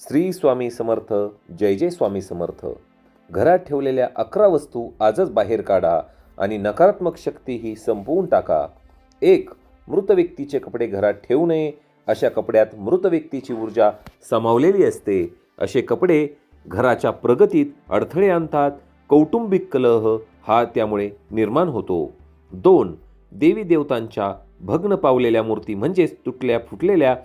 श्री स्वामी समर्थ जय जय स्वामी समर्थ. घरात ठेवलेल्या अकरा वस्तू आजच बाहेर काढा आणि नकारात्मक शक्ती ही संपवून टाका. एक मृत व्यक्तीचे कपडे घरात ठेवू नये. अशा कपड्यात मृत व्यक्तीची ऊर्जा सामावलेली असते. असे कपडे घराच्या प्रगतीत अडथळे आणतात. कौटुंबिक कलह हा त्यामुळे निर्माण होतो. दोन देवी देवतांच्या भग्न पावलेल्या मूर्ती म्हणजेच तुटल्या फुटलेल्या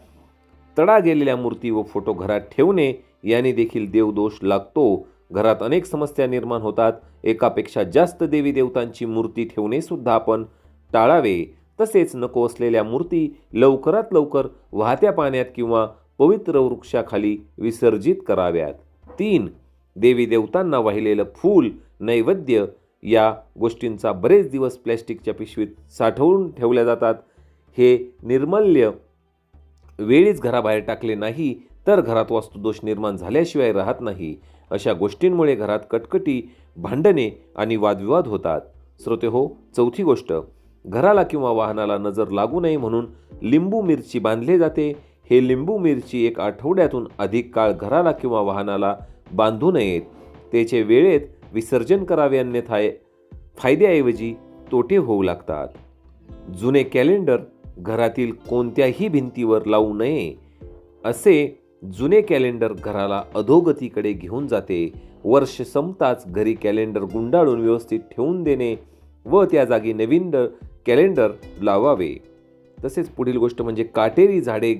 तडा गेलेल्या मूर्ती व फोटो घरात ठेवणे याने देखील देवदोष लागतो. घरात अनेक समस्या निर्माण होतात. एकापेक्षा जास्त देवी देवतांची मूर्ती ठेवणे सुद्धा आपण टाळावे. तसेच नको असलेल्या मूर्ती लवकरात लवकर वाहत्या पाण्यात किंवा पवित्र वृक्षाखाली विसर्जित कराव्यात. तीन देवी देवतांना वाहिलेलं फूल नैवेद्य या गोष्टींचा बरेच दिवस प्लॅस्टिकच्या पिशवीत साठवून ठेवल्या जातात. हे निर्मल्य वेळीच घराबाहेर टाकले नाही तर घरात वास्तुदोष निर्माण झाल्याशिवाय राहत नाही. अशा गोष्टींमुळे घरात कटकटी भांडणे आणि वादविवाद होतात. श्रोते हो चौथी गोष्ट. घराला किंवा वाहनाला नजर लागू नये म्हणून लिंबू मिरची बांधले जाते. हे लिंबू मिरची एक आठवड्यातून अधिक काळ घराला किंवा वाहनाला बांधू नयेत. त्याचे वेळेत विसर्जन करावे अन्यथा फायद्याऐवजी तोटे होऊ लागतात. जुने कॅलेंडर घरातील कोणत्याही भिंतीवर लावू नये असे जुने कॅलेंडर घराला अधोगतीकडे घेऊन जाते वर्ष संपताच घरी कॅलेंडर गुंडाळून व्यवस्थित ठेवून देणे व त्या जागी नवीन कॅलेंडर लावावे. तसेच पुढील गोष्ट म्हणजे काटेरी झाडे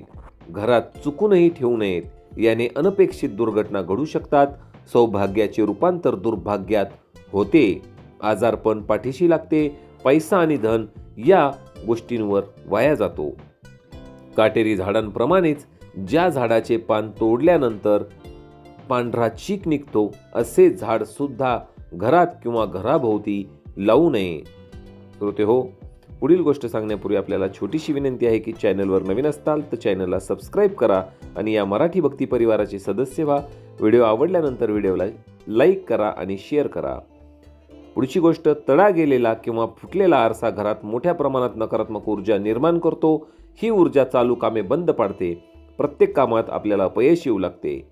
घरात चुकूनही ठेवू नयेत याने अनपेक्षित दुर्घटना घडू शकतात सौभाग्याचे रूपांतर दुर्भाग्यात होते. आजारपण पाठीशी लागते पैसा आणि धन या गोष्टींवर वाया जातो. काटेरी झाडांप्रमाणेच ज्या झाडाचे पान तोडल्यानंतर पांढरा चीक निघतो असे झाड सुद्धा घरात किंवा घराभोवती लावू नये. श्रोते हो पुढील गोष्ट सांगण्यापूर्वी आपल्याला छोटीशी विनंती आहे की चॅनलवर नवीन असताल तर चॅनलला सबस्क्राईब करा आणि या मराठी भक्ती परिवाराचे सदस्य व्हा. व्हिडिओ आवडल्यानंतर व्हिडिओला लाईक करा आणि शेअर करा. पुढची गोष्ट तडा गेलेला किंवा फुटलेला आरसा घरात मोठ्या प्रमाणात नकारात्मक ऊर्जा निर्माण करतो ही ऊर्जा चालू कामे बंद पाडते. प्रत्येक कामात आपल्याला अपयश येऊ लागते.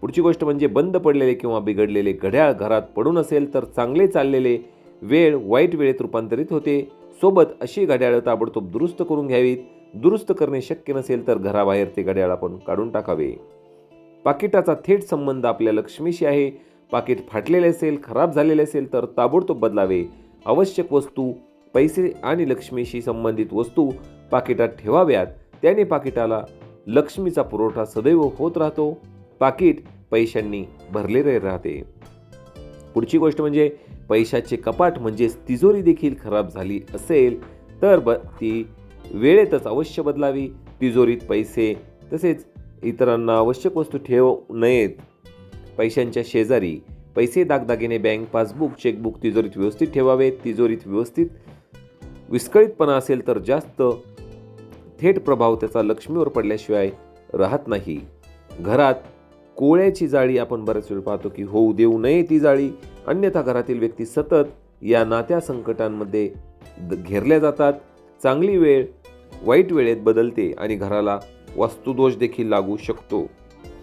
पुढची गोष्ट म्हणजे बंद पडलेले किंवा बिघडलेले घड्याळ घरात पडून असेल तर चांगले चाललेले वेळ वाईट वेळेत रूपांतरित होते. सोबत अशी घड्याळं ताबडतोब दुरुस्त करून घ्यावीत. दुरुस्त करणे शक्य नसेल तर घराबाहेर ते घड्याळ आपण काढून टाकावे. पाकिटाचा थेट संबंध आपल्या लक्ष्मीशी आहे. पाकिट फाटलेले असेल खराब झालेले असेल तर ताबडतोब बदलावे. आवश्यक वस्तू पैसे आणि लक्ष्मीशी संबंधित वस्तू पाकिटात ठेवाव्यात. त्याने पाकिटाला लक्ष्मीचा पुरवठा सदैव होत राहतो. पाकिट पैशांनी भरलेले राहते. पुढची गोष्ट म्हणजे पैशाचे कपाट म्हणजेच तिजोरी देखील खराब झाली असेल तर ब ती वेळेतच अवश्य बदलावी. तिजोरीत पैसे तसेच इतरांना आवश्यक वस्तू ठेवू नयेत. पैशांच्या शेजारी पैसे दागदागिने बँक पासबुक चेकबुक तिजोरीत व्यवस्थित ठेवावे. तिजोरीत व्यवस्थित विस्कळीतपणा असेल तर जास्त थेट प्रभाव त्याचा लक्ष्मीवर पडल्याशिवाय राहत नाही. घरात कोळ्याची जाळी आपण बरेच वेळ पाहतो की होऊ देऊ नये ती जाळी. अन्यथा घरातील व्यक्ती सतत या नात्या संकटांमध्ये द- घेरल्या जातात. चांगली वेळ वाईट वेळेत बदलते आणि घराला वास्तुदोष देखील लागू शकतो.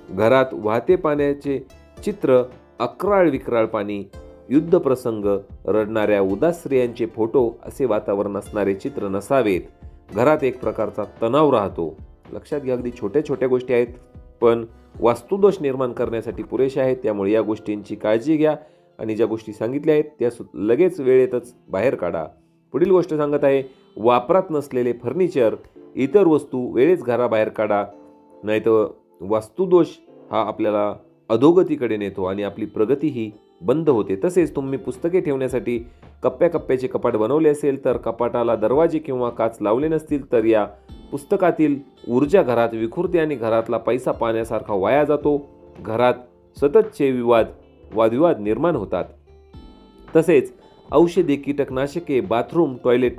घरात वाहते पाण्याचे चित्र अक्राळ विक्राळ पाणी युद्धप्रसंग रडणाऱ्या उदास स्त्रियांचे फोटो असे वातावरण असणारे चित्र नसावेत. घरात एक प्रकारचा तणाव राहतो. लक्षात घ्या अगदी छोट्या छोट्या गोष्टी आहेत. पण वास्तुदोष निर्माण करण्यासाठी पुरेशा आहेत त्यामुळे या गोष्टींची काळजी घ्या आणि ज्या गोष्टी सांगितल्या आहेत त्या सु लगेच वेळेतच बाहेर काढा. पुढील गोष्ट सांगत आहे वापरात नसलेले फर्निचर इतर वस्तू वेळेच घराबाहेर काढा. नाही तर वास्तुदोष हा आपल्याला अधोगतीकडे नेतो आणि आपली प्रगतीही बंद होते. तसेच तुम्ही पुस्तके ठेवण्यासाठी कप्प्या कप्प्याचे कपाट बनवले असेल तर कपाटाला दरवाजे किंवा काच लावले नसतील तर या पुस्तकातील ऊर्जा घरात विखुरते आणि घरातला पैसा पाण्यासारखा वाया जातो. घरात सततचे विवाद वादविवाद निर्माण होतात. तसेच औषधे कीटकनाशके बाथरूम टॉयलेट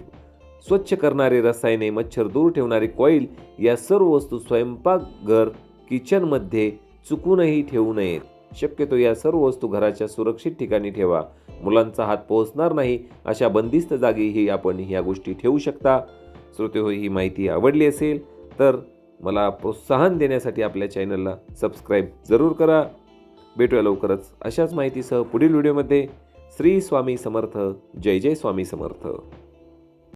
स्वच्छ करणारे रसायने मच्छर दूर ठेवणारे कॉईल या सर्व वस्तू स्वयंपाकघर किचनमध्ये चुकूनही ठेवू नयेत. शक्यतो या सर्व वस्तू घराच्या सुरक्षित ठिकाणी ठेवा. मुलांचा हात पोहोचणार नाही अशा बंदिस्त जागीही आपण ह्या गोष्टी ठेवू शकता. श्रोते हो ही माहिती आवडली असेल तर मला प्रोत्साहन देण्यासाठी आपल्या चॅनलला सबस्क्राईब जरूर करा. भेटूया लवकरच अशाच माहितीसह पुढील व्हिडिओमध्ये. श्री स्वामी समर्थ जय जय स्वामी समर्थ.